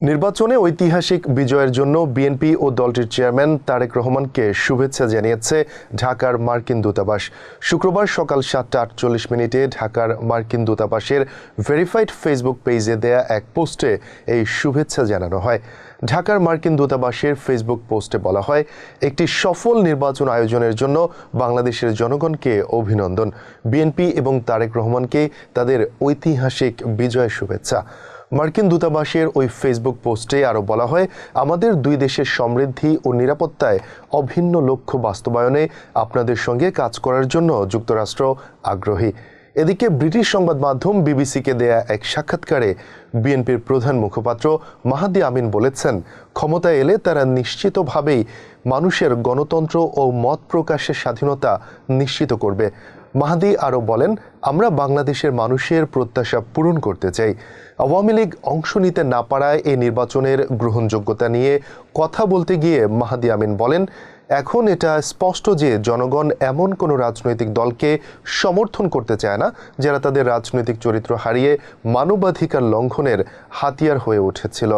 নির্বাচনে ঐতিহাসিক বিজয়ের জন্য বিএনপি ও দলটির চেয়ারম্যান তারেক রহমানকে শুভেচ্ছা জানিয়েছে ঢাকার মার্কিন দূতাবাস। শুক্রবার সকাল সাতটা আটচল্লিশ মিনিটে ঢাকার মার্কিন দূতাবাসের ভেরিফাইড ফেসবুক পেজে দেয়া এক পোস্টে এই শুভেচ্ছা জানানো হয়। ঢাকার মার্কিন দূতাবাসের ফেসবুক পোস্টে বলা হয়, একটি সফল নির্বাচন আয়োজনের জন্য বাংলাদেশের জনগণকে অভিনন্দন। বিএনপি এবং তারেক রহমানকে তাদের ঐতিহাসিক বিজয় শুভেচ্ছা। মার্কিন দূতাবাসের ওই ফেসবুক পোস্টে আরও বলা হয়, আমাদের দুই দেশের সমৃদ্ধি ও নিরাপত্তায় অভিন্ন লক্ষ্য বাস্তবায়নে আপনাদের সঙ্গে কাজ করার জন্য যুক্তরাষ্ট্র আগ্রহী। এদিকে ব্রিটিশ সংবাদ মাধ্যম বিবিসিকে দেয়া এক সাক্ষাৎকারে বিএনপির প্রধান মুখপাত্র মাহাদি আমিন বলেছেন, ক্ষমতায় এলে তারা নিশ্চিতভাবেই মানুষের গণতন্ত্র ও মত প্রকাশের স্বাধীনতা নিশ্চিত করবে। মাহাদি আরও বলেন, আমরা বাংলাদেশের মানুষের প্রত্যাশা পূরণ করতে চাই। আওয়ামী লীগ অংশ নিতে না পারায় এই নির্বাচনের গ্রহণযোগ্যতা নিয়ে কথা বলতে গিয়ে মাহাদি আমিন বলেন, এখন এটা স্পষ্ট যে জনগণ এমন কোনো রাজনৈতিক দলকে সমর্থন করতে চায় না, যারা তাদের রাজনৈতিক চরিত্র হারিয়ে মানবাধিকার লঙ্ঘনের হাতিয়ার হয়ে উঠেছিল।